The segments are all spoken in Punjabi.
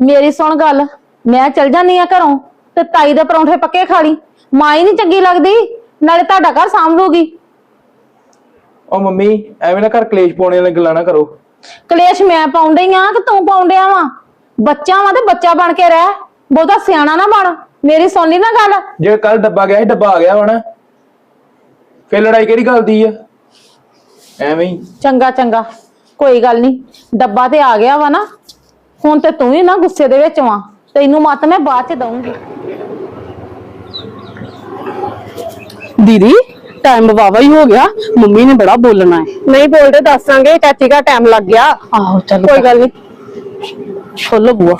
ਮੇਰੀ ਸੁਣ ਗੱਲ ਮੈਂ ਚਲ ਜਾਂਦੀ ਆ ਘਰੋਂ ਤੇ ਤਾਈ ਦੇ ਪਰੌਂਠੇ ਪੱਕੇ ਖਾ ਲਈ। ਮਾਂ ਹੀ ਨਹੀਂ ਚੰਗੀ ਲੱਗਦੀ ਨਾਲੇ ਤੁਹਾਡਾ ਘਰ ਸਾਂਭ ਲੂਗੀ ਉਹ ਮੰਮੀ ਐਵੇਂ ਨਾ ਘਰ ਕਲੇਸ਼ ਪਾਉਣੇ ਵਾਲੀਆਂ ਗੱਲਾਂ ਨਾ ਕਰੋ। ਕਲੇਸ਼ ਮੈਂ ਪਾਉਂਦੀ ਆ ਕਿ ਤੂੰ ਪਾਉਂਦਿਆ ਵਾ। ਬੱਚਾ ਵਾ ਤੇ ਬੱਚਾ ਬਣ ਕੇ ਰਹਿ ਬਹੁਤਾ ਸਿਆਣਾ ਨਾ ਬਣ। ਮੇਰੀ ਸੁਣ ਲਈ ਨਾ ਗੱਲ। ਜੇ ਕੱਲ ਡੱਬਾ ਗਿਆ ਸੀ ਡੱਬਾ ਆ ਗਿਆ ਵਾ ਨਾ ਫੇਰ ਲੜਾਈ ਕਿਹੜੀ ਗੱਲ ਦੀ ਆ? ਐਵੇਂ ਹੀ। ਚੰਗਾ ਚੰਗਾ ਕੋਈ ਗੱਲ ਨਹੀਂ। ਡੱਬਾ ਤੇ ਆ ਗਿਆ ਵਾ ਨਾ ਹੁਣ ਤੇ ਤੂੰ ਵੀ ਨਾ ਗੁੱਸੇ ਦੇ ਵਿੱਚ ਵਾਂ ਤੈਨੂੰ ਮੱਤ ਮੈਂ ਬਾਅਦ ਚ ਦਊਂਗੀ। ਦੀਦੀ ਟਾਈਮ ਵਾਵਾ ਹੀ ਹੋ ਗਿਆ ਮੰਮੀ ਨੇ ਬੜਾ ਬੋਲਣਾ ਹੈ। ਨਹੀਂ ਬੋਲਦੇ ਦੱਸਾਂਗੇ ਚਾਚੀ ਦਾ ਟਾਈਮ ਲੱਗ ਗਿਆ। ਆਹੋ ਚਲੋ ਕੋਈ ਗੱਲ ਨਹੀਂ ਖੋਲੋ ਬੂਆ।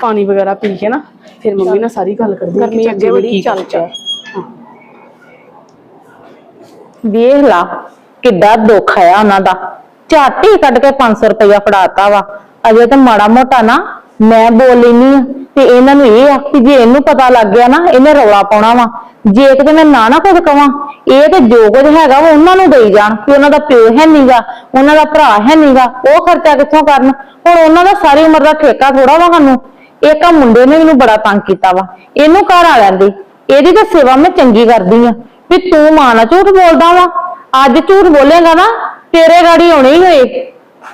ਪਾਣੀ ਵਗੈਰਾ ਪੀ ਕੇ ਨਾ ਫਿਰ ਮੰਮੀ ਨਾਲ ਸਾਰੀ ਗੱਲ ਕਰਦੀ ਆ ਕਿ ਗਰਮੀ ਚਾਚੀ ਅੱਗੇ ਨੇ ਬੜੀ ਕੀ ਚੱਲ ਕੀਤਾ। ਵੇਖ ਲਾ ਕਿੱਡਾ ਦੁੱਖ ਆਇਆ ਉਹਨਾਂ ਦਾ। ਝਾਟੀ ਕੱਢ ਕੇ 500 ਰੁਪਇਆ ਫੜਾਤਾ ਵਾ। ਅਜੇ ਤੇ ਮਾੜਾ ਮੋਟਾ ਨਾ ਮੈਂ ਬੋਲ ਲੈਨੀ ਆ ਤੇ ਇਹਨਾਂ ਨੂੰ ਇਹ ਆ ਕਿ ਜੇ ਇਹਨੂੰ ਪਤਾ ਲੱਗ ਗਿਆ ਨਾ, ਇਹਨੇ ਰੌਲਾ ਪਾਉਣਾ ਵਾ। ਜੇ ਕਿਤੇ ਮੈਂ ਨਾ ਨਾ ਕੁਝ ਕਵਾਂ, ਇਹ ਤੇ ਜੋ ਕੁਝ ਹੈਗਾ ਵਾ ਉਹਨਾਂ ਨੂੰ ਦੇਈ ਜਾਣ ਕਿ ਉਹਨਾਂ ਦਾ ਪਿਓ ਹੈ ਨਹੀਂਗਾ ਉਹਨਾਂ ਦਾ ਭਰਾ ਹੈ ਨਹੀਂਗਾ ਉਹ ਖਰਚਾ ਕਿੱਥੋਂ ਕਰਨ? ਹੁਣ ਉਹਨਾਂ ਦਾ ਸਾਰੀ ਉਮਰ ਦਾ ਠੇਕਾ ਥੋੜਾ ਵਾ ਸਾਨੂੰ। ਇੱਕ ਆ ਮੁੰਡੇ ਨੇ ਮੈਨੂੰ ਬੜਾ ਤੰਗ ਕੀਤਾ ਵਾ। ਇਹਨੂੰ ਘਰ ਆ ਲੈਂਦੀ। ਇਹਦੀ ਤਾਂ ਸੇਵਾ ਮੈਂ ਚੰਗੀ ਕਰਦੀ ਆ ਵੀ ਤੂੰ ਮਾਂ ਨਾਲ ਝੂਠ ਬੋਲਦਾ ਵਾ। ਅੱਜ ਝੂਠ ਬੋਲੇਗਾ ਨਾ ਤੇਰੇ ਗਾੜੀ ਆਉਣੀ ਹੀ ਹੋਏ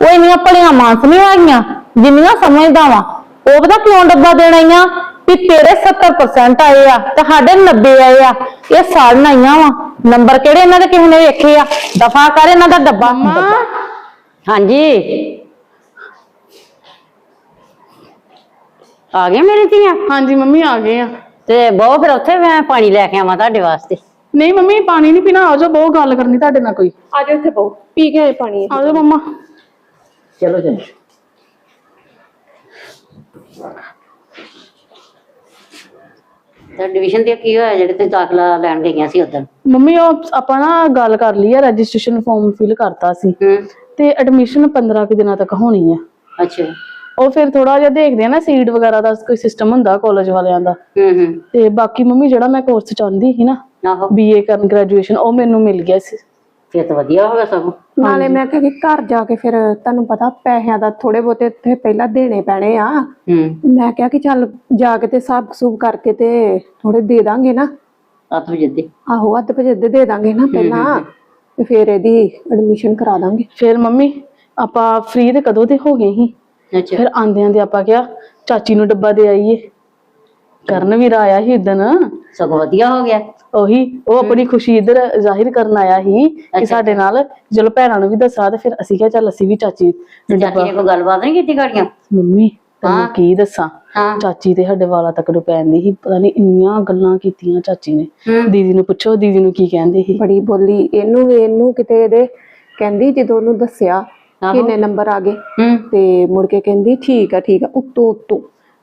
ਉਹ ਇੰਨੀਆਂ ਭਲੀਆਂ ਮਾਨਸ ਨਹੀਂ ਹੈਗੀਆਂ ਜਿੰਨੀਆਂ ਸਮਝਦਾ ਵਾ। ਉਹ ਪਤਾ ਕਿਉਂ ਡੱਬਾ ਦੇਣਾ ਈਆਂ ਵੀ ਤੇਰੇ 70% ਆਏ ਆ ਤੇ ਸਾਡੇ 90 ਆਏ ਆ। ਇਹ ਸਾੜਨ ਆਈਆਂ ਵਾ। ਨੰਬਰ ਕਿਹੜੇ ਇਹਨਾਂ ਦੇ ਕਿਸੇ ਨੇ ਵੇਖੇ ਆ? ਦਫਾ ਕਰ ਇਹਨਾਂ ਦਾ ਡੱਬਾ। ਹਾਂਜੀ। ਆ ਗਏ ਮੇਰੇ ਧੀਆਂ? ਹਾਂਜੀ ਮੰਮੀ ਆ ਗਏ ਆ। ਤੇ ਬਹੁ ਫਿਰ ਉੱਥੇ ਮੈਂ ਪਾਣੀ ਲੈ ਕੇ ਆਵਾਂ ਤੁਹਾਡੇ ਵਾਸਤੇ। ਨਹੀਂ ਮੰਮੀ ਪਾਣੀ ਨਹੀਂ ਪੀਣਾ ਆ ਜਾਓ ਬਹੁਤ ਗੱਲ ਕਰਨੀ ਤੁਹਾਡੇ ਨਾਲ ਕੋਈ। ਆ ਜਾਓ ਇੱਥੇ ਬਹੁ ਪੀ ਕੇ ਆਏ ਪਾਣੀ। ਆ ਜਾਓ ਮੰਮਾ। ਚਲੋ ਤੇ ਐਡਮਿਸ਼ਨ ਤੇ ਕੀ ਹੋਇਆ ਜਿਹੜੇ ਤੇ ਦਾਖਲਾ ਲੈਣ ਗਈਆਂ ਸੀ ਉਦੋਂ ਮੰਮੀ ਉਹ ਆਪਾਂ ਨਾ ਗੱਲ ਕਰ ਲਈ ਆ ਰਜਿਸਟ੍ਰੇਸ਼ਨ ਫਾਰਮ ਫਿਲ ਕਰਤਾ ਸੀ। ਹੂੰ। ਤੇ ਐਡਮਿਸ਼ਨ 15 ਕੁ ਦਿਨਾਂ ਤੱਕ ਹੋਣੀ ਆ। ਅੱਛਾ। ਉਹ ਫਿਰ ਥੋੜਾ ਜਿਹਾ ਦੇਖਦੇ ਆ ਨਾ ਸੀਟ ਵਗੈਰਾ ਦਾ ਕੋਈ ਸਿਸਟਮ ਹੁੰਦਾ ਕਾਲਜ ਵਾਲਿਆਂ ਦਾ। ਹੂੰ ਹੂੰ। ਤੇ ਬਾਕੀ ਮੰਮੀ ਜਿਹੜਾ ਮੈਂ ਕੋਰਸ ਚਾਹੁੰਦੀ ਸੀ ਨਾ ਆਹੋ। ਬੀਏ ਕਰਨ ਗ੍ਰੈਜੂਏਸ਼ਨ ਉਹ ਮੈਨੂੰ ਮਿਲ ਗਿਆ ਸੀ। ਫਿਰ ਤਾਂ ਵਧੀਆ ਹੋ ਗਿਆ ਸਭ ਨਾਲੇ ਮੈਂ ਕਿਹਾ ਕਿ ਘਰ ਜਾ ਕੇ ਫਿਰ ਤੁਹਾਨੂੰ ਪਤਾ ਪੈਸਿਆਂ ਦਾ ਥੋੜੇ ਬਹੁਤੇ ਇੱਥੇ ਪਹਿਲਾਂ ਦੇਣੇ ਪੈਣੇ ਆ। ਹੂੰ। ਮੈਂ ਕਿਹਾ ਕਿ ਚੱਲ ਜਾ ਕੇ ਤੇ ਸਭ ਸੂਬ ਕਰਕੇ ਤੇ ਥੋੜੇ ਦੇ ਦਾਂਗੇ ਨਾ। ਅੱਤ ਜਿੱਦੇ ਆਹੋ ਅੱਧ ਭਜਦੇ ਦੇ ਦਾਂਗੇ ਨਾ ਪਹਿਲਾਂ ਤੇ ਫਿਰ ਇਹਦੀ ਐਡਮਿਸ਼ਨ ਕਰਾ ਦਾਂਗੇ। ਫਿਰ ਮੰਮੀ ਆਪਾਂ ਫ੍ਰੀ ਤੇ ਕਦੋਂ ਦੇ ਹੋ ਗਏ ਸੀ? ਅੱਛਾ। ਫਿਰ ਆਂਦਿਆਂ ਦੇ ਆਪਾਂ ਕਿਹਾ ਚਾਚੀ ਨੂੰ ਡੱਬਾ ਦੇ ਆਈਏ। ਕਰਨ ਵੀਰ ਆਇਆ ਸੀ ਇਦਨ ਸਗੋਂ ਵਧੀਆ ਹੋ ਗਿਆ। ਉਹੀ ਉਹ ਆਪਣੀ ਖੁਸ਼ੀ ਇਧਰ ਜ਼ਾਹਿਰ ਕਰਨ ਆਇਆ ਸੀ ਕਿ ਸਾਡੇ ਨਾਲ ਚਲੋ ਭੈਣਾਂ ਨੂੰ ਵੀ ਦੱਸਾਂ ਤੇ ਫਿਰ ਅਸੀਂ ਕਿਹਾ ਚੱਲ ਅਸੀਂ ਵੀ ਚਾਚੀ ਨੂੰ ਚਾਚੀ ਨੇ ਕੋਈ ਗੱਲਬਾਤ ਨਹੀਂ ਕੀਤੀ ਗਾੜੀਆਂ? ਮੰਮੀ ਤੈਨੂੰ ਕੀ ਦੱਸਾਂ? ਚਾਚੀ ਤੇ ਸਾਡੇ ਵਾਲਾਂ ਤੱਕ ਨੂੰ ਪੈਂਦੀ ਸੀ ਪਤਾ ਨਹੀਂ ਇੰਨੀਆਂ ਗੱਲਾਂ ਕੀਤੀਆਂ ਚਾਚੀ ਨੇ। ਹੂੰ। ਦੀਦੀ ਨੂੰ ਪੁੱਛੋ ਦੀਦੀ ਨੂੰ ਕੀ ਕਹਿੰਦੇ ਸੀ? ਬੜੀ ਬੋਲੀ ਇਹਨੂੰ ਵੀ ਇਹਨੂੰ ਕਿਤੇ ਇਹਦੇ ਕਹਿੰਦੀ ਜਦੋਂ ਉਹਨੂੰ ਦੱਸਿਆ। ਕਿੰਨੇ ਨੰਬਰ ਆ ਗਏ ਤੇ ਮੁੜ ਕੇ ਕਹਿੰਦੀ ਠੀਕ ਆ ਠੀਕ ਆ। ਉੱਤੋਂ ਉੱਤੋਂ।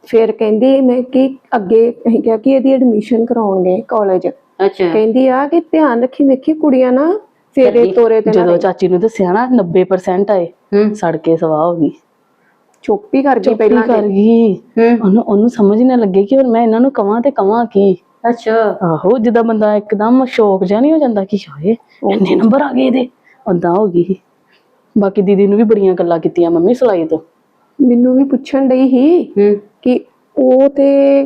ਫਿਰ ਕਹਿੰਦੀ ਮੈਂ ਕਿ ਅੱਗੇ ਅਸੀਂ ਕਿਹਾ ਕਿ ਇਹਦੀ ਐਡਮਿਸ਼ਨ ਕਰਾਉਣਗੇ ਕਾਲਜ ਅੱਛਾ। ਕਹਿੰਦੀ ਆ ਕਿ ਧਿਆਨ ਰੱਖੀ ਵੇਖੀ ਕੁੜੀਆਂ ਨਾ ਫੇਰੇ ਤੋਰੇ ਤੇ ਨਾ ਜਦੋਂ ਚਾਚੀ ਨੂੰ ਦੱਸਿਆ ਨਾ 90% ਆਏ ਸੜ ਕੇ ਸਵਾਹ ਹੋ ਗਈ। ਚੁੱਪੀ ਕਰ ਗਈ ਪਹਿਲਾਂ ਕਰ ਗਈ। ਉਹਨੂੰ ਉਹਨੂੰ ਸਮਝ ਨਾ ਲੱਗੇ ਕਿ ਹੁਣ ਮੈਂ ਇਹਨਾਂ ਨੂੰ ਕਵਾਂ ਤੇ ਕਵਾਂ ਕੀ। ਅੱਛਾ। ਆਹੋ ਜਿੱਦਾਂ ਬੰਦਾ ਇੱਕਦਮ ਸ਼ੌਕ ਜਿਹਾ ਨਹੀਂ ਹੋ ਜਾਂਦਾ ਕਿ ਹਾਏ ਇੰਨੇ ਨੰਬਰ ਆ ਗਏ ਇਹਦੇ। ਓਦਾਂ ਹੋ ਗਈ। ਬਾਕੀ ਦੀਦੀ ਨੂੰ ਵੀ ਬੜੀਆਂ ਗੱਲਾਂ ਕੀਤੀਆਂ ਮੰਮੀ ਸਲਾਈ ਤੋਂ। ਮੈਨੂੰ ਵੀ ਪੁੱਛਣ ਸੀ। ਹੂੰ। ਕਿ ਉਹ ਤੇ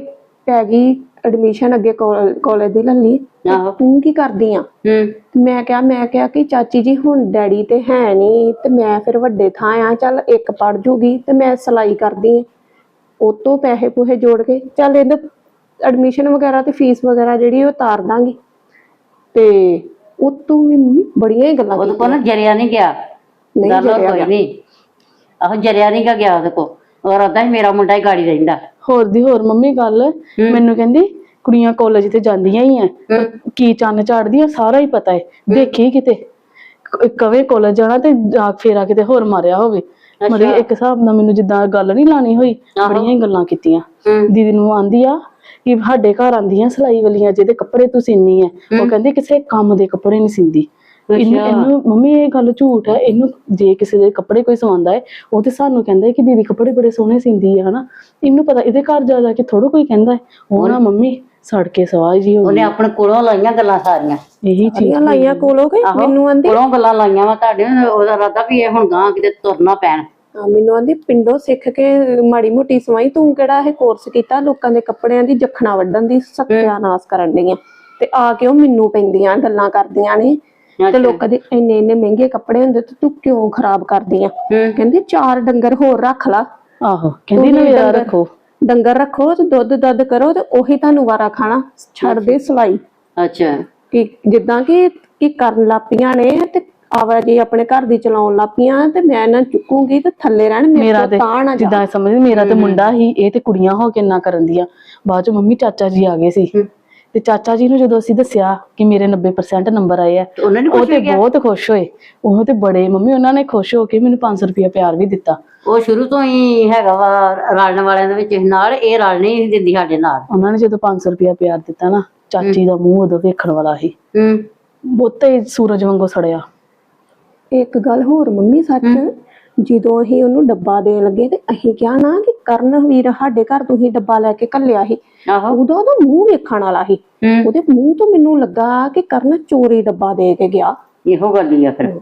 ਪੈ ਗਈ ਐਡਮਿਸ਼ਨ ਅੱਗੇ ਕਾਲਜ ਦੀ ਆਹੋ। ਤੂੰ ਕੀ ਕਰਦੀ ਆ? ਮੈਂ ਕਿਹਾ ਮੈਂ ਕਿਹਾ ਕਿ ਚਾਚੀ ਜੀ ਹੁਣ ਡੈਡੀ ਤੇ ਹੈ ਨਹੀਂ ਤੇ ਮੈਂ ਫਿਰ ਵੱਡੇ ਥਾਂ ਆ ਚੱਲ ਇੱਕ ਪੜ ਜੂਗੀ ਤੇ ਮੈਂ ਸਿਲਾਈ ਕਰਦੀ ਆ। ਉਹ ਤੋਂ ਪੈਸੇ ਪੂਹੇ ਜੋੜ ਕੇ ਚੱਲ ਇਹਦੇ ਐਡਮਿਸ਼ਨ ਵਗੈਰਾ ਤੇ ਫੀਸ ਵਗੈਰਾ ਜਿਹੜੀ ਉਹ ਤਾਰ ਦਾਂਗੀ। ਤੇ ਉਹ ਤੋਂ ਵੀ ਬੜੀਆਂ ਹੀ ਗੱਲਾਂ ਉਹਦੇ ਕੋਲ ਨਾ ਜਰਿਆ ਨਹੀਂ ਗਿਆ। ਨਹੀਂ ਗੱਲ ਕੋਈ। ਨਹੀਂ। ਆਹੋ ਜਰਿਆ ਨਹੀਂ ਗਿਆ ਉਹਦੇ ਕੋਲ। ਔਰ ਓਦਾਂ ਹੀ ਮੇਰਾ ਮੁੰਡਾ ਹੀ ਗਾੜੀ ਰਹਿੰਦਾ। ਹੋਰ ਦੀ ਹੋਰ ਮੰਮੀ ਗੱਲ ਮੈਨੂੰ ਕਹਿੰਦੀ ਕੁੜੀਆਂ ਕਾਲਜ ਤੇ ਜਾਂਦੀਆਂ ਹੀ ਐ ਕੀ ਚੰਨ ਝਾੜਦੀਆਂ ਸਾਰਾ ਹੀ ਪਤਾ ਹੈ। ਦੇਖੀ ਕਿਤੇ। ਕਵੇ ਕਾਲਜ ਜਾਣਾ ਤੇ ਜਾ ਫੇਰਾ ਕਿਤੇ ਹੋਰ ਮਾਰਿਆ ਹੋਵੇ। ਮਰੀ ਇੱਕ ਹਿਸਾਬ ਨਾਲ ਮੈਨੂੰ ਜਿੱਦਾਂ ਗੱਲ ਨਹੀਂ ਲਾਣੀ ਹੋਈ ਬੜੀਆਂ ਹੀ ਗੱਲਾਂ ਕੀਤੀਆਂ। ਦੀਦੀ ਨੂੰ ਆਂਦੀ ਆ ਕਿ ਸਾਡੇ ਘਰ ਆਂਦੀਆਂ ਸਿਲਾਈ ਵਾਲੀਆਂ ਜਿਹਦੇ ਕੱਪੜੇ ਤੂੰ ਸਿੰਨੀ ਐ ਉਹ ਕਹਿੰਦੀ ਕਿਸੇ ਕੰਮ ਦੇ ਕੱਪੜੇ ਨਹੀਂ ਸਿੰਦੀ। ਇਹਨੂੰ ਇਹਨੂੰ ਮੰਮੀ ਇਹ ਗੱਲ ਝੂਠ ਹੈ। ਇਹਨੂੰ ਜੇ ਕਿਸੇ ਦੇ ਕੱਪੜੇ ਕੋਈ ਸਵਾਉਂਦਾ ਹੈ ਉਹ ਤੇ ਸਾਨੂੰ ਕਹਿੰਦਾ ਹੈ ਕਿ ਦੀਦੀ ਕੱਪੜੇ ਬੜੇ ਸੋਹਣੇ ਸਿੰਦੀ ਹੈ ਹਨਾ? ਇਹਨੂੰ ਪਤਾ ਇਹਦੇ ਘਰ ਜਾ ਜਾ ਕੇ ਥੋੜਾ ਕੋਈ ਕਹਿੰਦਾ ਹੈ। ਉਹ ਨਾ ਮੰਮੀ ਸੜ ਕੇ ਸਵਾਹ ਜੀ ਹੋ ਉਹਨੇ ਆਪਣੇ ਕੋਲੋਂ ਲਾਈਆਂ ਗੱਲਾਂ ਸਾਰੀਆਂ। ਇਹੀ ਚੀਜ਼ ਲਾਈਆਂ ਕੋਲੋਂ ਕਿ ਆਹੋ, ਮੈਨੂੰ ਆਂਦੀ? ਕੋਲੋਂ ਗੱਲਾਂ ਲਾਈਆਂ ਵਾ ਤੁਹਾਡੇ ਉਹਦਾ ਰਾਦਾ ਵੀ ਇਹ ਹੁਣ ਗਾਂ ਕਿਤੇ ਤੁਰਨਾ ਪੈਣ। ਹਾਂ, ਮੈਨੂੰ ਆਂਦੀ ਪਿੰਡੋਂ ਸਿੱਖ ਕੇ ਮਾੜੀ ਮੋਟੀ ਸਵਾਈ ਤੂੰ ਕਿਹੜਾ ਇਹ ਕੋਰਸ ਕੀਤਾ? ਲੋਕਾਂ ਦੇ ਕੱਪੜਿਆਂ ਦੀ ਜਖਣਾ ਵੱਢਣ ਦੀ ਸਤਿਆਨਾਸ਼ ਕਰਨ ਦੀਆਂ ਤੇ ਆ ਕੇ ਉਹ ਮੈਨੂੰ ਪੈਂਦੀਆਂ ਗੱਲਾਂ ਕਰਦੀਆਂ ਨੇ। ਤੇ ਲੋਕਾਂ ਦੇ ਇੰਨੇ ਇੰਨੇ ਮਹਿੰਗੇ ਕੱਪੜੇ ਹੁੰਦੇ ਤੇ ਤੂੰ ਕਿਉਂ ਖਰਾਬ ਕਰਦੀ ਆ? ਕਹਿੰਦੀ ਚਾਰ ਡੰਗਰ ਹੋਰ ਰੱਖ ਲਾ। ਆਹੋ ਕਹਿੰਦੀ ਨਾ ਡੰਗਰ- ਰੱਖੋ। ਡੰਗਰ ਰੱਖੋ ਤੇ ਦੁੱਧ ਦੱਧ ਕਰੋ ਤੇ ਉਹੀ ਤੁਹਾਨੂੰ ਵਾਰਾ ਖਾਣਾ। ਛੱਡ ਦੇ ਸਲਾਈ। ਅੱਛਾ। ਕਿ ਜਿੱਦਾਂ ਕਿ ਕੀ ਕਰਨ ਲੱਪੀਆਂ ਨੇ ਤੇ ਆਵਾਜੀ ਆਪਣੇ ਘਰ ਦੀ ਚਲਾਉਣ ਲੱਪੀਆਂ ਤੇ ਮੈਂ ਨੂੰ ਚੁੱਕੂਗੀ ਤੇ ਥੱਲੇ ਰਹਿਣ ਮੇਰੇ ਤੋਂ ਨਾ ਜਿੱਦਾਂ ਸਮਝ ਮੇਰਾ ਤੇ ਮੁੰਡਾ ਹੀ ਇਹ ਤੇ ਕੁੜੀਆਂ ਹੋ ਕੇ ਨਾ ਕਰਨ ਦੀਆਂ। ਬਾਅਦ ਚ ਮੰਮੀ ਚਾਚਾ ਜੀ ਆ ਗਏ ਸੀ। ਤੇ ਚਾਚਾ ਜੀ ਨੂੰ ਜਦੋਂ ਅਸੀਂ ਦੱਸਿਆ ਕਿ ਮੇਰੇ 90% ਨੰਬਰ ਆਏ ਆ ਉਹਨਾਂ ਨੇ ਉਹ ਤੇ ਬਹੁਤ ਖੁਸ਼ ਹੋਏ। ਉਹ ਤੇ ਬੜੇ ਮੰਮੀ ਉਹਨਾਂ ਨੇ ਖੁਸ਼ ਹੋ ਕੇ ਮੈਨੂੰ 500 ਰੁਪਇਆ ਪਿਆਰ ਵੀ ਦਿੱਤਾ। ਉਹ ਸ਼ੁਰੂ ਤੋਂ ਹੀ ਹੈਗਾ ਵਾ ਰਲਣ ਵਾਲਿਆਂ ਦੇ ਵਿੱਚ ਨਾਲ ਇਹ ਰਲ ਨਹੀਂ ਦਿੰਦੀ ਸਾਡੇ ਨਾਲ। ਉਹਨਾਂ ਨੇ ਜਦੋਂ 500 ਰੁਪਇਆ ਪਿਆਰ ਦਿੱਤਾ ਨਾ ਚਾਚੀ ਦਾ ਮੂੰਹ ਉਦੋਂ ਵੇਖਣ ਵਾਲਾ ਸੀ। ਹੂੰ। ਬਹੁਤੇ ਸੂਰਜ ਵਾਂਗੂ ਸੜਿਆ। ਇੱਕ ਗੱਲ ਹੋਰ ਮੰਮੀ ਸੱਚ ਜਦੋਂ ਅਸੀਂ ਉਹਨੂੰ ਡੱਬਾ ਦੇਣ ਲੱਗੇ ਤੇ ਅਸੀਂ ਕਿਹਾ ਨਾ ਕਿ ਕਰਨ ਵੀਰ ਸਾਡੇ ਘਰ ਤੁਸੀਂ ਡੱਬਾ ਲੈ ਕੇ ਘੱਲਿਆ ਸੀ। ਆਹੋ। ਉਦੋਂ ਉਹਦਾ ਮੂੰਹ ਵੇਖਣ ਵਾਲਾ ਸੀ। ਹੂੰ। ਉਹਦੇ ਮੂੰਹ ਤੋਂ ਮੈਨੂੰ ਲੱਗਾ ਕਿ ਕਰਨ ਚੋਰੀ ਡੱਬਾ ਦੇ ਕੇ ਗਿਆ। ਇਹੋ ਗੱਲ ਹੀ ਆ ਫਿਰ।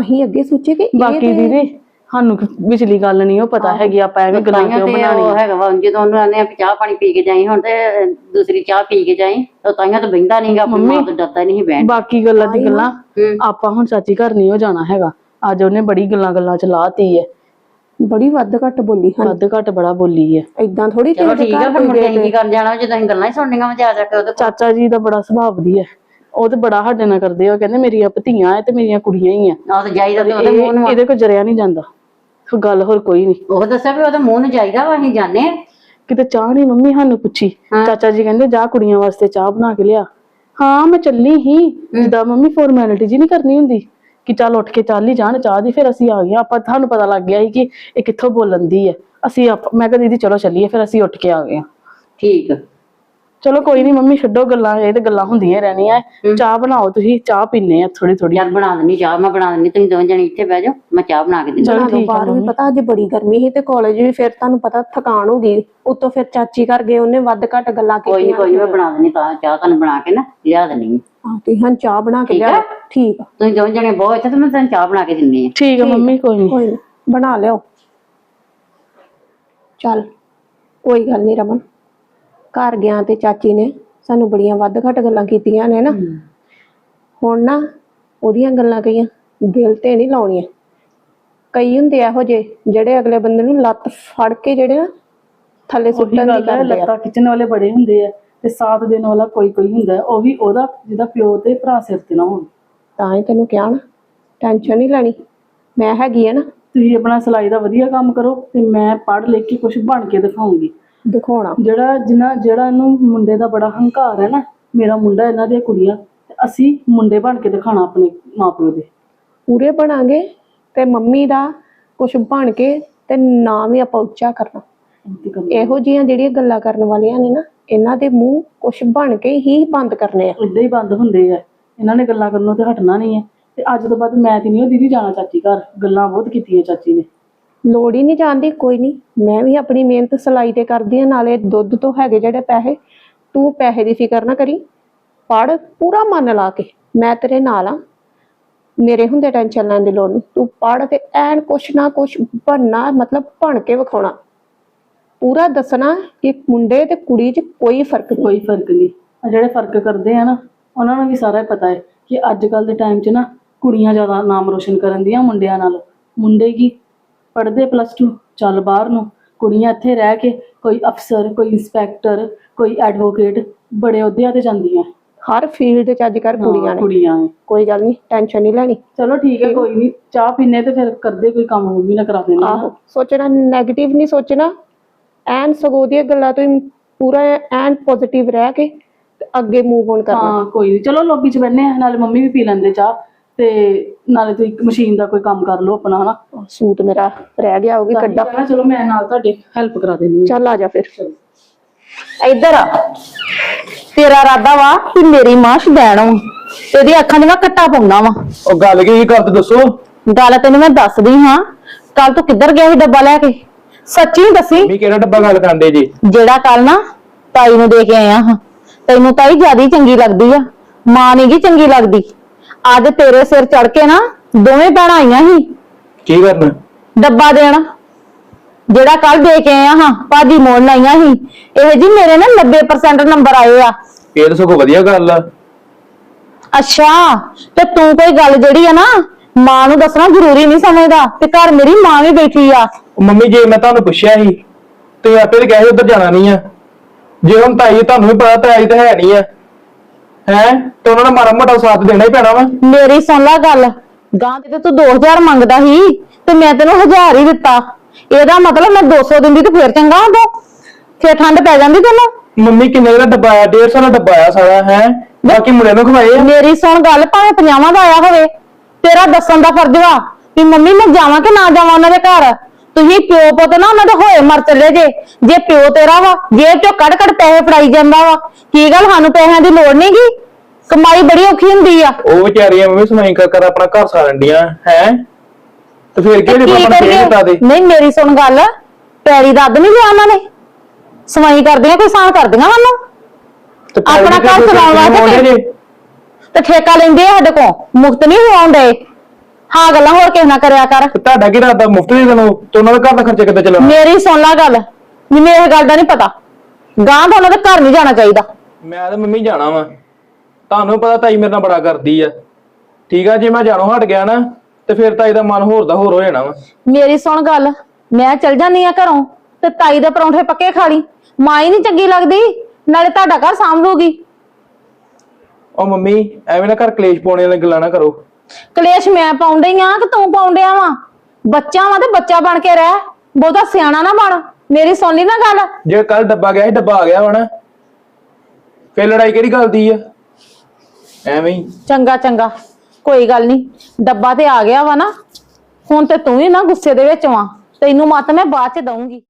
ਅਸੀਂ ਅੱਗੇ ਸੋਚੇ ਕਿ ਇਹ ਬਾਕੀ ਤੇ- ਦੀਦੀ ਸਾਨੂੰ ਕਿ ਵਿਚਲੀ ਗੱਲ ਨਹੀਂ ਉਹ ਪਤਾ ਹੈਗੀ ਆਪਾਂ ਐਵੇਂ ਗੱਲਾਂ ਕਿਉਂ ਤੇ ਉਹ ਹੈਗਾ ਵਾ ਜਦੋਂ ਉਹਨੂੰ ਆਨੇ ਆ ਵੀ ਚਾਹ ਪਾਣੀ ਪੀ ਕੇ ਜਾਈ ਹੁਣ ਤੇ ਦੂਸਰੀ ਚਾਹ ਪੀ ਕੇ ਜਾਈ ਤਾਂ ਤਾਈਆਂ ਤਾਂ ਬਹਿੰਦਾ ਨਹੀਂਗਾ ਆਪਣੀ ਮਾਂ ਤੋਂ ਡਰਦਾ ਨਹੀਂ ਬਹਿਣ। ਬਾਕੀ ਗੱਲਾਂ ਦੀ ਗੱਲਾਂ ਹੂੰ। ਆਪਾਂ ਹੁਣ ਚਾਚੀ ਘਰ ਨਹੀਂ ਹੋ ਜਾਣਾ ਹੈਗਾ। ਅੱਜ ਉਹਨੇ ਬੜੀ ਗੱਲਾਂ ਗੱਲਾਂ ਚ ਲਾਤੀ ਹੈ ਬੜੀ ਵੱਧ ਘੱਟ ਬੋਲੀ ਹਨ। ਵੱਧ ਘੱਟ ਬੜਾ ਬੋਲੀ ਹੈ। ਏਦਾਂ ਥੋੜੀ ਚਲੋ ਠੀਕ ਆ ਫਿਰ ਮੁੜ ਕੇ ਕਰਨ ਜਾਣਾ ਜਦੋਂ ਅਸੀਂ ਗੱਲਾਂ ਹੀ ਸੁਣਨੀਆਂ ਵਾ ਜਾ ਜਾ ਕੇ ਉਹਦੇ। ਚਾਚਾ ਜੀ ਦਾ ਬੜਾ ਸੁਭਾਅ ਵਧੀਆ ਹੈ। ਉਹ ਤੇ ਬੜਾ ਸਾਡੇ ਨਾਲ ਕਰਦੇ ਆ ਕਹਿੰਦੇ ਮੇਰੀਆਂ ਭਤੀਆਂ ਐ ਤੇ ਮੇਰੀਆਂ ਕੁੜੀਆਂ ਹੀ ਆ। ਆਹ ਤੇ ਜਾਈਦਾ ਤੇ ਉਹਦੇ ਮੂੰਹ ਨੂੰ ਇਹ- ਇਹਦੇ ਕੋ ਜਰਿਆ ਨਹੀਂ ਜਾਂਦਾ। ਗੱਲ ਹੋਰ ਕੋਈ ਨਹੀਂ। ਉਹ ਦੱਸਿਆ ਵੀ ਉਹਦੇ ਮੂੰਹ ਨੂੰ ਜਾਈਦਾ ਵਾ ਅਸੀਂ ਜਾਣੇ ਕਿਤੇ ਚਾਹ ਨਹੀਂ ਮੰਮੀ ਸਾਨੂੰ ਪੁੱਛੀ। ਚਾਚਾ ਜੀ ਕਹਿੰਦੇ ਜਾ ਕੁੜੀਆਂ ਵਾਸਤੇ ਚਾਹ ਬਣਾ ਕੇ ਲਿਆ। ਹਾਂ ਮੈਂ ਚੱਲੀ ਹੀ। ਜਿੱਦਾਂ ਮੰਮੀ ਫਾਰਮੈਲਿਟੀ ਜੀ ਨਹੀਂ ਕਰਨੀ ਹੁੰਦੀ। ਕਿ ਚੱਲ ਉੱਠ ਕੇ ਚੱਲ ਹੀ ਜਾਣ ਚਾਹ ਦੀ ਫਿਰ ਅਸੀਂ ਆ ਗਏ। ਆਪਾਂ ਤੁਹਾਨੂੰ ਪਤਾ ਲੱਗ ਗਿਆ ਸੀ ਕਿ ਇਹ ਕਿੱਥੋਂ ਬੋਲਣ ਦੀ ਹੈ। ਅਸੀਂ ਆਪ- ਮੈਂ ਕਿਹਾ ਦੀਦੀ ਚਲੋ ਚੱਲੀਏ। ਫਿਰ ਅਸੀਂ ਉੱਠ ਕੇ ਆ ਗਏ ਹਾਂ। ਠੀਕ ਆ। ਚਲੋ ਕੋਈ ਨਹੀਂ ਮੰਮੀ ਛੱਡੋ ਗੱਲਾਂ। ਇਹ ਤੇ ਗੱਲਾਂ ਹੁੰਦੀਆਂ ਹੀ। ਰਹਿਣੀਆਂ ਚਾਹ ਬਣਾਓ ਤੁਸੀਂ। ਚਾਹ ਪੀਨੇ ਆ ਥੋੜੀ ਥੋੜੀ ਯਾਰ ਬਣਾ ਦਿੰਨੀ ਚਾਹ ਮੈਂ ਬਣਾ ਦਿੰਨੀ ਤੁਸੀਂ ਦੋਵੇਂ ਜਣੇ ਇੱਥੇ ਬਹਿ ਜਾਓ ਮੈਂ ਚਾਹ ਬਣਾ ਕੇ ਦਿੰਦੀ ਚਲੋ ਬਣਾ ਠੀਕ ਆ ਬਾਹਰ ਵੀ ਪਤਾ ਅੱਜ ਬੜੀ ਗਰਮੀ ਸੀ ਤੇ ਕਾਲਜ ਵੀ ਫਿਰ ਤੁਹਾਨੂੰ ਪਤਾ ਥਕਾਨ ਹੋ ਗਈ। ਉਤੋਂ ਫਿਰ ਚਾਚੀ ਘਰ ਗਏ ਉਹਨੇ ਵੱਧ ਘੱਟ ਗੱਲਾਂ ਕੋਈ ਕੀਤੀਆਂ ਕੋਈ ਨੀ ਮੈਂ ਬਣਾ ਦਿੰਨੀ ਤਾਂ ਚਾਹ ਤੁਹਾਨੂੰ ਬਣਾ ਕੇ ਨਾ ਲਿਆ ਦਿੰਨੀ ਆ। ਹਾਂ ਤੁਸੀਂ ਹਾਂ ਚਾਹ ਬਣਾ ਕੇ ਠੀਕ ਲਿਆ ਆ? ਠੀਕ ਆ। ਤੁਸੀਂ ਦੋਵੇਂ ਜਣੇ ਬਹੁਤ ਇੱਥੇ ਤੇ ਮੈਂ ਤੁਹਾਨੂੰ ਚਾਹ ਬਣਾ ਕੇ ਦਿੰਨੀ ਆ। ਠੀਕ ਹੈ ਮੰਮੀ ਕੋਈ ਨਹੀਂ ਕੋਈ ਨੀ। ਬਣਾ ਲਿਓ ਚੱਲ ਕੋਈ ਗੱਲ ਨਹੀਂ ਰਮਨ। ਘਰ ਗਿਆ ਤੇ ਚਾਚੀ ਨੇ ਸਾਨੂੰ ਬੜੀਆਂ ਵੱਧ ਘੱਟ ਗੱਲਾਂ ਕੀਤੀਆਂ ਨੇ ਨਾ। ਹੁਣ ਨਾ ਉਹਦੀਆਂ ਗੱਲਾਂ ਕਹੀਆਂ ਦਿਲ ਤੇ ਨਹੀਂ ਲਾਉਣੀਆਂ। ਕਈ ਹੁੰਦੇ ਆ ਇਹੋ ਜਿਹੇ ਜਿਹੜੇ ਅਗਲੇ ਬੰਦੇ ਨੂੰ ਲੱਤ ਫੜ ਕੇ ਜਿਹੜੇ ਨਾ ਥੱਲੇ ਉਹੀ ਸੁੱਟਣ ਦੀ ਗੱਲ ਹੈ ਕਰਦੇ ਆ। ਲੱਤਾਂ ਖਿੱਚਣ ਵਾਲੇ ਬੜੇ ਹੁੰਦੇ ਆ। ਤੇ ਸਾਥ ਦੇਣ ਵਾਲਾ ਕੋਈ ਕੋਈ ਹੁੰਦਾ ਹੈ। ਉਹ ਵੀ ਉਹਦਾ ਜਿਹਦਾ ਪਿਓ ਤੇ ਭਰਾ ਸਿਰ ਤੇ ਨਾ ਹੋਣ। ਤਾਂ ਹੀ ਤੈਨੂੰ ਕਿਹਾ ਨਾ ਟੈਨਸ਼ਨ ਨਹੀਂ ਲੈਣੀ। ਮੈਂ ਹੈਗੀ ਆ ਨਾ। ਤੁਸੀਂ ਆਪਣਾ ਸਿਲਾਈ ਦਾ ਵਧੀਆ ਕੰਮ ਕਰੋ ਤੇ ਮੈਂ ਪੜ੍ਹ ਲਿਖ ਕੇ ਕੁਝ ਬਣ ਕੇ ਦਿਖਾਉਂਗੀ। ਦਿਖਾਉਣਾ। ਜਿਹੜਾ ਜਿੰਨਾ ਜਿਹੜਾ ਇਹਨੂੰ ਮੁੰਡੇ ਦਾ ਬੜਾ ਹੰਕਾਰ ਹੈ ਨਾ ਮੇਰਾ ਮੁੰਡਾ ਇਹਨਾਂ ਦੀਆਂ ਕੁੜੀਆਂ ਤੇ ਅਸੀਂ ਮੁੰਡੇ ਬਣ ਕੇ ਦਿਖਾਣਾ ਆਪਣੇ ਮਾਪਿਓ ਦੇ। ਪੂਰੇ ਬਣਾਂਗੇ ਤੇ ਮੰਮੀ ਦਾ ਕੁਝ ਬਣ ਕੇ ਤੇ ਨਾਮ ਹੀ ਆਪਾਂ ਉੱਚਾ ਕਰਨਾ। ਕੰਮ ਇਹੋ ਜਿਹੀਆਂ ਜਿਹੜੀਆਂ ਗੱਲਾਂ ਕਰਨ ਵਾਲੀਆਂ ਨੇ ਨਾ ਇਹਨਾਂ ਦੇ ਮੂੰਹ ਕੁਝ ਬਣ ਕੇ ਹੀ ਬੰਦ ਕਰਨੇ ਆ। ਇਦਾਂ ਹੀ ਬੰਦ ਹੁੰਦੇ ਆ। ਇਹਨਾਂ ਨੇ ਗੱਲਾਂ ਕਰਨੋਂ ਤੇ ਹਟਣਾ ਨਹੀਂ ਹੈ ਤੇ ਅੱਜ ਤੋਂ ਬਾਅਦ ਮੈਂ ਤੇ ਨਹੀਂ ਉਹ ਦੀਦੀ ਜਾਣਾ ਚਾਚੀ ਘਰ। ਗੱਲਾਂ ਬਹੁਤ ਕੀਤੀਆਂ ਚਾਚੀ ਨੇ। ਲੋੜ ਹੀ ਨਹੀਂ ਜਾਂਦੀ ਕੋਈ ਨਹੀਂ। ਮੈਂ ਵੀ ਆਪਣੀ ਮਿਹਨਤ ਸਲਾਈ ਤੇ ਕਰਦੀ ਆ ਨਾਲੇ ਦੁੱਧ ਤੋਂ ਹੈਗੇ ਜਿਹੜੇ ਪੈਸੇ ਤੂੰ ਪੈਸੇ ਦੀ ਫਿਕਰ ਨਾ ਕਰੀ। ਪੜ ਪੂਰਾ ਮਨ ਲਾ ਕੇ। ਮੈਂ ਤੇਰੇ ਨਾਲ ਆ। ਮੇਰੇ ਹੁੰਦੇ ਟੈਨਸ਼ਨ ਲੈਣ ਦੀ ਲੋੜ ਨਹੀਂ। ਤੂੰ ਪੜ ਤੇ ਐਨ ਕੁਛ ਨਾ ਕੁਛ ਬਣਨਾ ਮਤਲਬ ਬਣ ਕੇ ਵਿਖਾਉਣਾ। ਪੂਰਾ ਦੱਸਣਾ ਕਿ ਮੁੰਡੇ ਤੇ ਕੁੜੀ 'ਚ ਕੋਈ ਫ਼ਰਕ ਨਹੀਂ। ਕੋਈ ਫ਼ਰਕ ਨਹੀਂ। ਆ ਜਿਹੜੇ ਫ਼ਰਕ ਕਰਦੇ ਆ ਨਾ ਉਹਨਾਂ ਨੂੰ ਵੀ ਸਾਰਾ ਹੀ ਪਤਾ ਹੈ ਕਿ ਅੱਜ ਕੱਲ ਦੇ ਟਾਈਮ 'ਚ ਨਾ ਕੁੜੀਆਂ ਜ਼ਿਆਦਾ ਨਾਮ ਰੋਸ਼ਨ ਕਰਨ ਦੀਆਂ ਮੁੰਡਿਆਂ ਨਾਲ। ਮੁੰਡੇ ਕੀ? ਪੜ੍ਹਦੇ ਪਲੱਸ 2 ਚੱਲ ਬਾਹਰ ਨੂੰ। ਕੁੜੀਆਂ ਇੱਥੇ ਰਹਿ ਕੇ ਕੋਈ ਅਫਸਰ ਕੋਈ ਇੰਸਪੈਕਟਰ ਕੋਈ ਐਡਵੋਕੇਟ ਬੜੇ ਅਹੁਦਿਆਂ ਤੇ ਜਾਂਦੀਆਂ। ਹਰ ਫੀਲਡ 'ਚ ਅੱਜ ਕੱਲ੍ਹ ਕੁੜੀਆਂ ਨੇ। ਕੁੜੀਆਂ ਨੇ। ਕੋਈ ਗੱਲ ਨਹੀਂ ਟੈਨਸ਼ਨ ਨਹੀਂ ਲੈਣੀ। ਚਲੋ ਠੀਕ ਹੈ ਕੋਈ ਨਹੀਂ। ਚਾਹ ਪੀਨੇ ਤੇ ਫਿਰ ਕਰਦੇ ਕੋਈ ਕੰਮ ਮੰਮੀ ਨਾਲ ਕਰਾ ਦੇਣੀ ਆਹੋ ਸੋਚਣਾ 네ਗੇਟਿਵ ਨਹੀਂ ਸੋਚਣਾ। ਐਨ ਸਗੋਂ ਦੀਆਂ ਗੱਲਾਂ ਤੋਂ ਹੀ ਪੂਰਾ ਐਨ ਪੋਜ਼ਿਟਿਵ ਰਹਿ ਕੇ ਤੇ ਅੱਗੇ ਮੂਵ ਔਨ ਕਰਨਾ। ਹਾਂ ਕੋਈ ਨਹੀਂ ਚਲੋ ਲੌਬੀ 'ਚ ਬੈਠਨੇ ਆ ਨਾਲੇ ਮੰਮੀ ਵੀ ਪੀ ਲੈਂਦੇ ਚਾਹ ਤੇ ਨਾਲੇ ਤੁਸੀਂ ਮਸ਼ੀਨ ਦਾ ਕੋਈ ਕੰਮ ਕਰ ਲਓ ਆਪਣਾ ਹਨਾ? ਸੂਟ ਮੇਰਾ ਰਹਿ ਗਿਆ ਉਹ ਵੀ ਕੱਢਾ। ਚਲੋ ਮੈਂ ਨਾਲ ਤੁਹਾਡੇ ਹੈਲਪ ਕਰਾ ਦੇਣੀ ਚੱਲ ਆ ਜਾ ਫਿਰ। ਇੱਧਰ ਆ। ਤੇਰਾ ਇਰਾਦਾ ਵਾ ਕਿ ਮੇਰੀ ਮਾਂ ਸ਼ਦੈਣ ਵਾ ਤੇਰੀ ਅੱਖਾਂ 'ਚ ਮੈਂ ਕੱਟਾ ਪਾਉਣਾ ਵਾ। ਉਹ ਗੱਲ ਕੀ ਕਰ ਤੇ ਦੱਸੋ। ਗੱਲ ਤੈਨੂੰ ਮੈਂ ਦੱਸਦੀ ਹਾਂ ਕੱਲ ਤੂੰ ਕਿੱਧਰ ਗਿਆ ਸੀ ਡੱਬਾ ਲੈ ਕੇ? ਸੱਚੀ ਦੱਸੀ? ਮੰਮੀ ਕਿਹੜਾ ਡੱਬਾ ਗੱਲ ਕਰਦੇ ਜੀ? ਜਿਹੜਾ ਕੱਲ ਨਾ ਤਾਈ ਨੂੰ ਦੇ ਕੇ ਆਇਆ ਹਾਂ। ਤੈਨੂੰ ਤਾਂ ਹੀ ਜਿਆਦੀ ਚੰਗੀ ਲੱਗਦੀ ਆ ਮਾਂ ਨੀ ਗੀ ਚੰਗੀ ਲੱਗਦੀ। ਅੱਜ ਤੇਰੇ ਸਿਰ ਚੜ ਕੇ ਨਾ ਦੋਵੇਂ ਭੈਣਾਂ ਆਈਆਂ ਸੀ। ਕੀ ਕਰਨਾ? ਡੱਬਾ ਦੇਣ। ਜਿਹੜਾ ਕੱਲ ਦੇ ਕੇ ਆਇਆ ਹਾਂ ਭਾਜੀ ਮੋੜਨ ਆਈਆਂ ਸੀ। ਇਹ ਜੀ ਮੇਰੇ ਨਾ 90% ਨੰਬਰ ਆਏ ਆ। ਇਹ ਤਾਂ ਸਗੋਂ ਵਧੀਆ ਗੱਲ ਆ। ਅੱਛਾ ਤੇ ਤੂੰ ਕੋਈ ਗੱਲ ਜਿਹੜੀ ਆ ਨਾ ਮਾਂ ਨੂੰ ਦੱਸਣਾ ਜ਼ਰੂਰੀ ਨਹੀਂ ਸਮਝਦਾ ਤੇ ਘਰ ਮੇਰੀ ਮਾਂ ਵੀ ਬੈਠੀ ਆ। ਮੰਮੀ ਜੇ ਮੈਂ ਤੁਹਾਨੂੰ ਪੁੱਛਿਆ ਸੀ ਤੇ ਆਪੇ ਤੇ ਕਹੇ ਉੱਧਰ ਜਾਣਾ ਨਹੀਂ ਆ। ਜੇ ਹੁਣ ਤਾਈ ਤੁਹਾਨੂੰ ਵੀ ਪਤਾ ਤਾਈ ਤਾਂ ਹੈ ਨਹੀਂ ਆ। ਹੈ? ਤੇ ਉਹਨਾਂ ਨੇ ਮਾੜਾ ਮੋਟਾ ਸਾਥ ਦੇਣਾ ਹੀ ਪੈਣਾ ਵਾ। ਮੇਰੀ ਸੁਣ ਲੈ ਗੱਲ। ਗਾਂ ਤੇ ਤੂੰ 2000 ਮੰਗਦਾ ਸੀ ਤੇ ਮੈਂ ਤੈਨੂੰ 1000 ਹੀ ਦਿੱਤਾ। ਇਹਦਾ ਮਤਲਬ ਮੈਂ 200 ਦਿੰਦੀ ਤੇ ਫੇਰ ਚੰਗਾ ਹੁੰਦਾ। ਫੇਰ ਠੰਡ ਪੈ ਜਾਂਦੀ ਤੈਨੂੰ। ਮੰਮੀ ਕਿੰਨੇ ਦਾ ਡੱਬਾ ਆਇਆ 150 ਦਾ ਡੱਬਾ ਆਇਆ ਸਾਰਾ ਹੈ? ਬਾਕੀ ਮੁੰਡਿਆਂ ਨੂੰ ਖਵਾਏ ਆ। ਮੇਰੀ ਸੁਣ ਗੱਲ ਭਾਵੇਂ ਪੰਜਾਵਾਂ ਦਾ ਆਇਆ ਹੋਵੇ ਤੇਰਾ ਦੱਸਣ ਦਾ ਫਰਜ਼ ਵਾ ਵੀ ਮੰਮੀ ਮੈਂ ਜਾਵਾਂ ਕਿ ਨਾ ਜਾਵਾਂ ਉਹਨਾਂ ਦੇ ਘਰ? ਤੁਸੀਂ ਪਿਓ ਪੁੱਤ ਨਾ ਉਹਨਾਂ ਦੇ ਹੋਏ ਮਰ ਚੱਲੇ ਜੇ। ਜੇ ਪਿਓ ਤੇਰਾ ਵਾ ਜੇਬ ਚੋਂ ਕੱਢ ਕੱਢ ਪੈਸੇ ਫੜਾਈ ਜਾਂਦਾ ਵਾ। ਕੀ ਗੱਲ ਸਾਨੂੰ ਪੈਸਿਆਂ ਦੀ ਲੋੜ ਨਹੀਂਗੀ ਕਮਾਈ ਬੜੀ ਔਖੀ ਹੁੰਦੀ ਆ। ਉਹ ਵਿਚਾਰੀਆਂ ਮੰਮੀ ਸਮਾਈ ਕਰ ਕਰ ਆਪਣਾ ਘਰ ਸਾਰਨ ਡੀਆਂ ਹੈ? ਤੇ ਫਿਰ ਕਿਹੜੇ ਕੀ ਪਾਪਾ ਨੇ ਦਿੱਤਾ ਦੇ? ਨਹੀਂ ਮੇਰੀ ਸੁਣ ਗੱਲ। ਪੈਰੀ ਦੱਦ ਨਹੀਂ ਲਿਆ ਉਹਨਾਂ ਨੇ। ਸਵਾਈ ਕਰਦੀਆਂ ਕੋਈ ਸਾਨ ਕਰਦੀਆਂ ਤੇ ਪੈਸੇ ਆਪਣਾ ਘਰ ਚਲਾਉਣ ਵਾਸਤੇ। ਤੇ ਠੇਕਾ ਲੈਂਦੇ ਆ ਸਾਡੇ ਕੋਲ। ਮੁਫਤ ਨਹੀਂ ਹੋਉਂਦੇ ਹਾਂ ਗੱਲਾਂ ਹੋਰ ਕਿਸੇ ਨਾਲ ਕਰਿਆ ਕਰ? ਤੇ ਤੁਹਾਡਾ ਕੀ ਰਾਦਾ ਮੁਫਤ ਦੇ ਦੇਣੋ ਤੇ ਉਹਨਾਂ ਦਾ ਘਰ ਦਾ ਖਰਚਾ ਕਿੱਦਾਂ ਚਲਾਉਣਾ ਮੇਰੀ ਸੁਣ ਲੈ ਗੱਲ। ਮੈਨੂੰ ਇਹ ਗੱਲ ਦਾ ਨਹੀਂ ਪਤਾ। ਗਾਂ ਤਾਂ ਉਹਨਾਂ ਦੇ ਘਰ ਨਹੀਂ ਜਾਣਾ ਚਾਹੀਦਾ। ਮੈਂ ਤਾਂ ਮੰਮੀ ਜਾਣਾ ਵਾ। ਤੁਹਾਨੂੰ ਪਤਾ ਤਾਈ ਮੇਰੇ ਨਾਲ ਬੜਾ ਕਰਦੀ ਆ। ਠੀਕ ਆ ਜੇ ਮੈਂ ਜਾਣੋਂ ਹਟ ਗਿਆ ਨਾ ਤੇ ਫਿਰ ਤਾਈ ਦਾ ਮਨ ਹੋਰ ਦਾ ਹੋਰ ਹੋ ਜਾਣਾ ਵਾ। ਮੇਰੀ ਸੁਣ ਗੱਲ। ਮੈਂ ਚਲ ਜਾਂਦੀ ਆ ਘਰੋਂ ਤੇ ਤਾਈ ਦੇ ਪਰੌਂਠੇ ਪੱਕੇ ਖਾ ਲਈ। ਮਾਂ ਹੀ ਨਹੀਂ ਚੰਗੀ ਲੱਗਦੀ ਨਾਲੇ ਤੁਹਾਡਾ ਘਰ ਸਾਂਭ ਲੂਗੀ ਉਹ ਮੰਮੀ ਐਵੇਂ ਨਾ ਘਰ ਕਲੇਸ਼ ਪਾਉਣੇ ਵਾਲੀਆਂ ਗੱਲਾਂ ਨਾ ਕਰੋ। ਕਲੇਸ਼ ਮੈਂ ਪਾਉਂਦੀ ਆ ਕਿ ਤੂੰ ਪਾਉਂਦਿਆ ਵਾ? ਬੱਚਾ ਵਾ ਤੇ ਬੱਚਾ ਬਣ ਕੇ ਰਹਿ। ਬਹੁਤਾ ਸਿਆਣਾ ਨਾ ਬਣ। ਮੇਰੀ ਸੁਣ ਲਈ ਨਾ ਗੱਲ। ਜੇ ਕੱਲ ਡੱਬਾ ਗਿਆ ਸੀ ਡੱਬਾ ਆ ਗਿਆ ਨਾ ਫਿਰ ਲੜਾਈ ਕਿਹੜੀ ਗੱਲ ਦੀ ਆ? ਐਵੇਂ ਹੀ। ਚੰਗਾ ਚੰਗਾ। ਕੋਈ ਗੱਲ ਨਹੀਂ। ਡੱਬਾ ਤੇ ਆ ਗਿਆ ਵਾ ਨਾ। ਹੁਣ ਤੇ ਤੂੰ ਵੀ ਨਾ ਗੁੱਸੇ ਦੇ ਵਿੱਚ ਵਾਂ। ਤੈਨੂੰ ਮਤ ਮੈਂ ਬਾਅਦ ਚ ਦਊਂਗੀ।